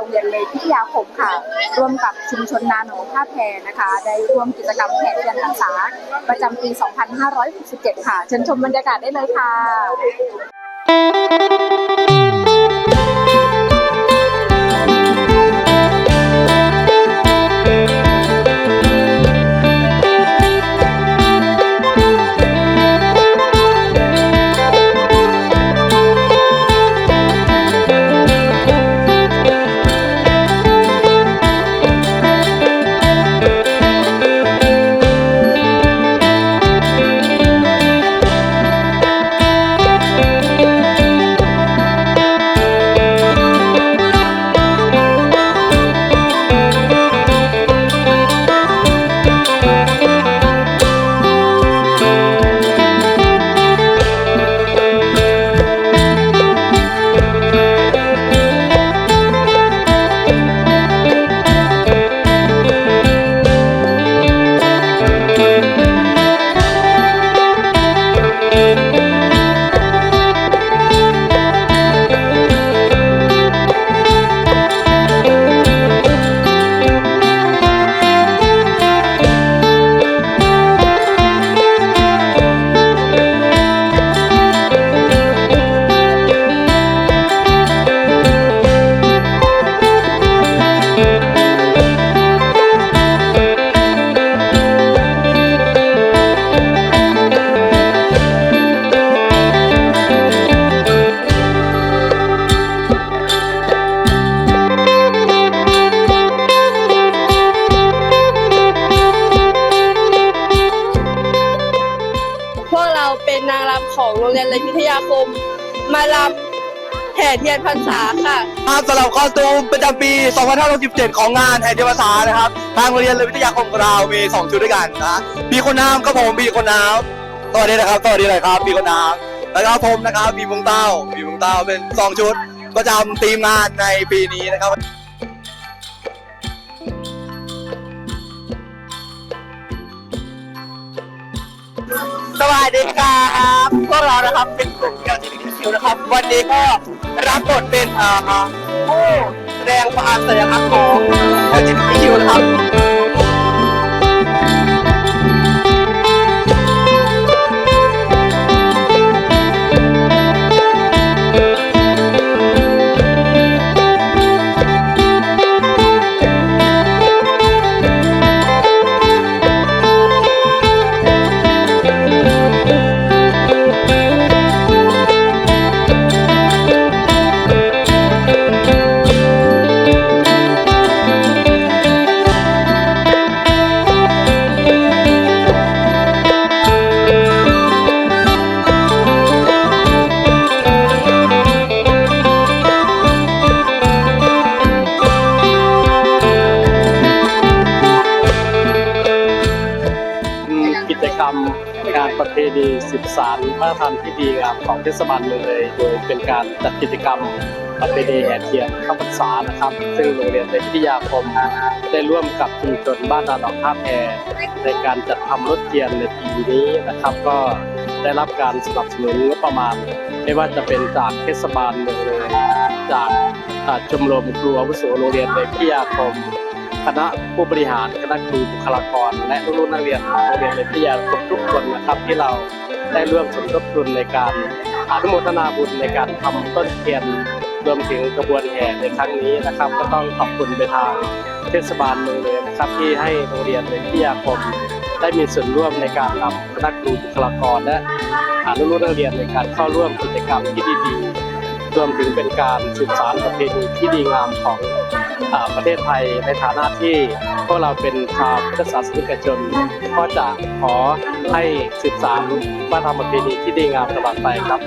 รงเรียนเลยพิทยาคมค่ะ ร่วมกับชุมชนนาโหนท่าแพนะคะ ได้ร่วมกิจกรรมแข่เรียนภาษาประจำปี 2567 ค่ะ เชิญชมบรรยากาศได้เลยค่ะำของโรงเรียนเลยพิทยาคม มารำแห่เทียนพรรษาค่ะครับสำหรับคอสตูมประจำปี 2567 ของงานแห่เทียนภาษานะครับ ทางโรงเรียนเลยวิทยาคมของเรามี 2 ชุดด้วยกันนะมีคนน้ำก็ผมมีคนน้ำสวัสดีนะครับสวัสดีเลยครับมีคนน้ำแล้วก็ผมนะครับมีมุงเต้ามีมุงเต้าเป็น 2 ชุดประจำทีมงานในปีนี้นะครับ สวัสดีครับพวกเรานะครับเป็นกลุ่มการจิตคิวนะครับ วันนี้ก็รับบทเป็นเอ่อผู้แสดงความสัญลักษณ์ของการจิตคิวนะครับ งานประเพณีสืบสารวัฒนธรรมที่ดีงามของเทศบาลเมืองเลย โดยเป็นการจัดกิจกรรมประเพณีแห่เทียนข้าพรรษานะครับ ซึ่งโรงเรียนในพิทยาคมได้ร่วมกับชุมชนบ้านนาหนองท่าแพในการจัดทำรถเทียนในปีนี้นะครับ ก็ได้รับการสนับสนุนงบประมาณ ไม่ว่าจะเป็นจากเทศบาลเมืองเลยจากชมรมครูอาวุโสโรงเรียนในพิทยาคม คณะผู้บริหารคณะครูบุคลากร และลูกๆนักเรียนโรงเรียนในพิยาคมทุกคนนะครับที่เราได้ร่วมสมทบทุนในการอนุโมทนาบุญในการทำต้นเทียนรวมถึงกระบวนแห่ในครั้งนี้นะครับ ก็ต้องขอบคุณไปทางเทศบาลเมืองเลยนะครับ ที่ให้โรงเรียนในพิยาคมได้มีส่วนร่วมในการนำคณะครูบุคลากรและอานุนักเรียนในการเข้าร่วมกิจกรรมที่ดีๆรวมถึงเป็นการสืบสานประเพณีที่ดีงามของ ประเทศไทยในฐานะที่พวกเราเป็นชาวพุทธศาสนิกชนก็จะขอให้ 13บสานวัฒนธรรมประเพณีที่ดีงามตลอดไปครับ